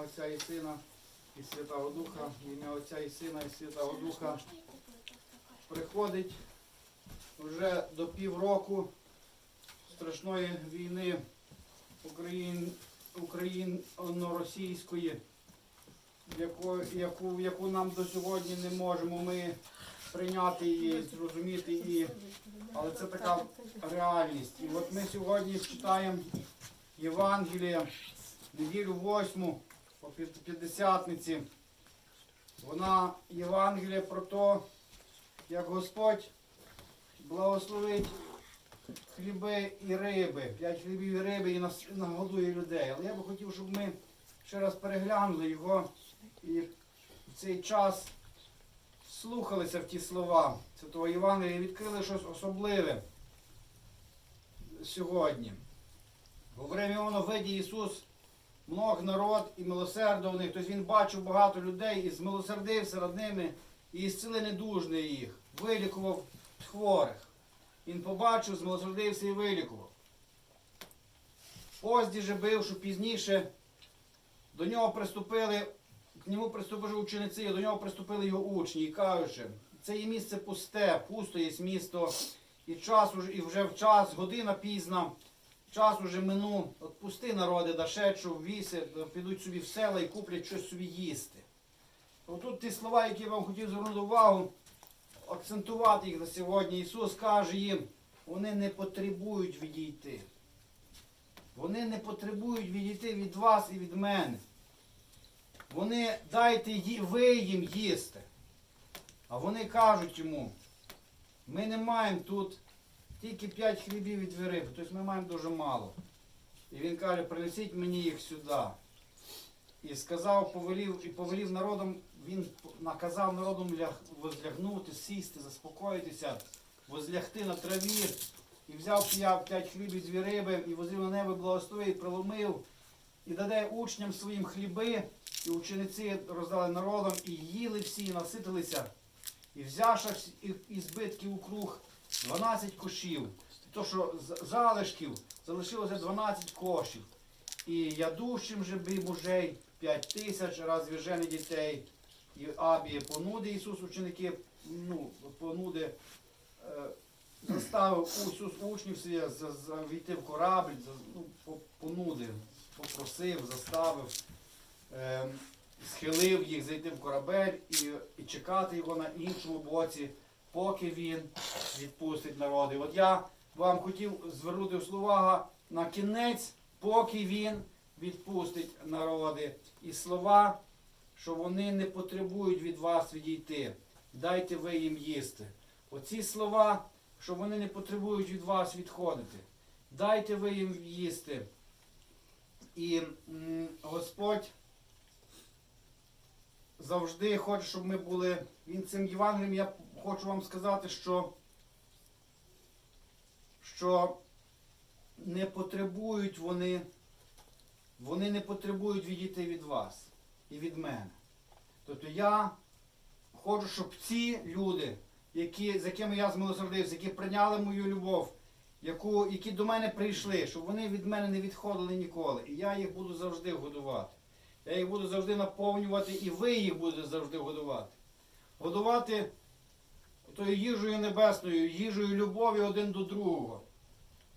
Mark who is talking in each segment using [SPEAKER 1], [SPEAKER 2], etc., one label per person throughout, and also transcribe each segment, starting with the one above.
[SPEAKER 1] Отця і Сина і Святого Духа, ім'я Отця і Сина і Святого Духа. Приходить вже до півроку страшної війни Україн, Україно-російської, яку, яку, яку нам до сьогодні не можемо ми прийняти і зрозуміти її. Але це така реальність. І от ми сьогодні читаємо Євангеліє, неділю восьму по п'ят- п'ятдесятниці. Вона Євангеліє про те, як Господь благословить хліби і риби, п'ять хлібів і риби і нагодує людей. Але я би хотів, щоб ми ще раз переглянули його і в цей час слухалися в ті слова Святого Євангелія і відкрили щось особливе сьогодні. Говорив Іоанна виді Ісус мног народ і милосердованих, тобто Він бачив багато людей і змилосердився над ними і зціли недужних їх, вилікував хворих. Він побачив, змилосердився і вилікував. Позді же бив, що пізніше до нього приступили, к ньому приступили учениці, до нього приступили його учні і кажучи, це є місце пусте, пусто є місто, і час і вже в час, година пізна, час уже минув, от пусти народи, да шедшу, віси, підуть собі в села і куплять щось собі їсти. Отут ті слова, які я вам хотів звернути увагу, акцентувати їх на сьогодні. Ісус каже їм, вони не потребують відійти. Вони не потребують відійти від вас і від мене. Вони дайте ви їм їсти. А вони кажуть йому, ми не маємо тут тільки п'ять хлібів і дві риби, тобто ми маємо дуже мало. І він каже, принесіть мені їх сюди. І сказав, повелів, і повелів народом, він наказав народом ляг, возлягнути, сісти, заспокоїтися, возлягти на траві. І взяв п'ять хліб і дві риби, і возив на небо благословив, і приломив, і даде учням своїм хліби, і учениці роздали народом, і їли всі, і наситилися. І взявши і- і збитків у круг 12 кошів, то що залишків залишилося 12 кошів. І ядущим же би мужей 5 тисяч, розві жени дітей, і абі понуди Ісус ученики, ну, понуди е, заставив Ісус учнів війти в корабль, ну, по- понудив, попросив, заставив, е, схилив їх зайти в корабель і, і чекати його на іншому боці, поки він відпустить народи. От я вам хотів звернути увагу на кінець, поки він відпустить народи. І слова, що вони не потребують від вас відійти. Дайте ви їм їсти. Оці слова, що вони не потребують від вас відходити. Дайте ви їм їсти. І Господь завжди хоче, щоб ми були. Він цим Євангелієм, я хочу вам сказати, що, що не потребують вони, вони не потребують відійти від вас і від мене. Тобто я хочу, щоб ці люди, які, з якими я змилосердився, які прийняли мою любов, яку, які до мене прийшли, щоб вони від мене не відходили ніколи. І я їх буду завжди годувати. Я їх буду завжди наповнювати, і ви їх будете завжди годувати. Годувати тою їжею небесною, їжею любові один до другого.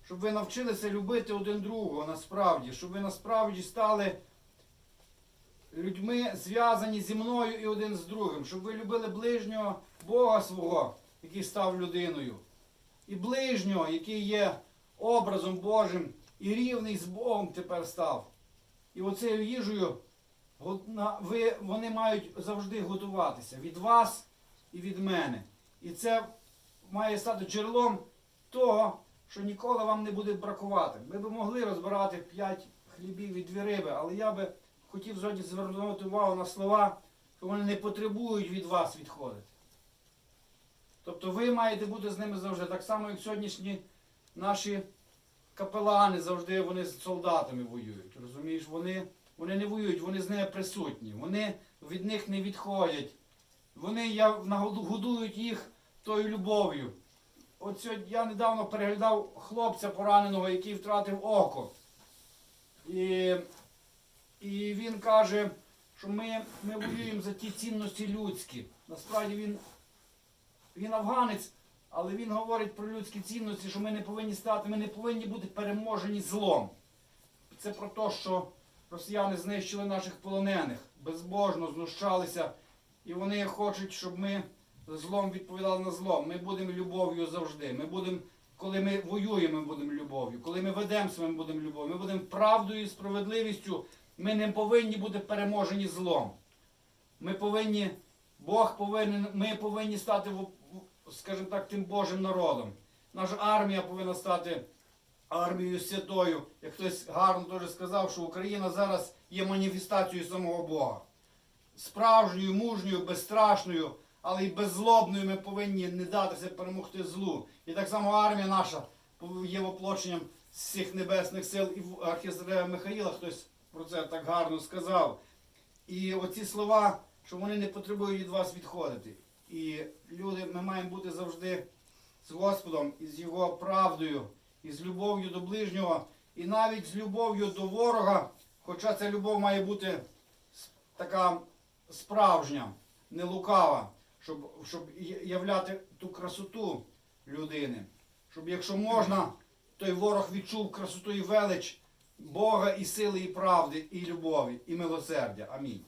[SPEAKER 1] Щоб ви навчилися любити один другого насправді, щоб ви насправді стали людьми зв'язані зі мною і один з другим, щоб ви любили ближнього Бога свого, який став людиною, і ближнього, який є образом Божим, і рівний з Богом тепер став. І оцею їжею ви, вони мають завжди готуватися від вас і від мене. І це має стати джерелом того, що ніколи вам не буде бракувати. Ми б могли розбирати п'ять хлібів і дві риби, але я би хотів сьогодні звернути увагу на слова, що вони не потребують від вас відходити. Тобто ви маєте бути з ними завжди, так само, як сьогоднішні наші капелани завжди вони з солдатами воюють. Розумієш, вони, вони не воюють, вони з ними присутні, вони від них не відходять. Вони я, годують їх тою любов'ю. От сьогодні я недавно переглядав хлопця пораненого, який втратив око. І, І він каже, що ми, ми воюємо за ті цінності людські. Насправді він, він афганець, але він говорить про людські цінності, що ми не повинні стати, ми не повинні бути переможені злом. Це про те, що росіяни знищили наших полонених, безбожно знущалися, і вони хочуть, щоб ми злом відповідали на злом. Ми будемо любов'ю завжди. Ми будемо, коли ми воюємо, ми будемо любов'ю. Коли ми ведемо себе, ми будемо любов'ю. Ми будемо правдою і справедливістю. Ми не повинні бути переможені злом. Ми повинні, Бог повинен, ми повинні стати, скажімо так, тим Божим народом. Наша армія повинна стати армією святою. Як хтось гарно теж сказав, що Україна зараз є маніфестацією самого Бога. Справжньою, мужньою, безстрашною, але й беззлобною ми повинні не датися перемогти злу. І так само армія наша є воплоченням всіх небесних сил. І архізрея Михаїла хтось про це так гарно сказав. І оці слова, що вони не потребують від вас відходити. І люди, ми маємо бути завжди з Господом і з Його правдою, і з любов'ю до ближнього, і навіть з любов'ю до ворога, хоча ця любов має бути така справжня, не лукава, щоб, щоб являти ту красоту людини. Щоб, якщо можна, той ворог відчув красоту і велич Бога і сили, і правди, і любові, і милосердя. Амінь.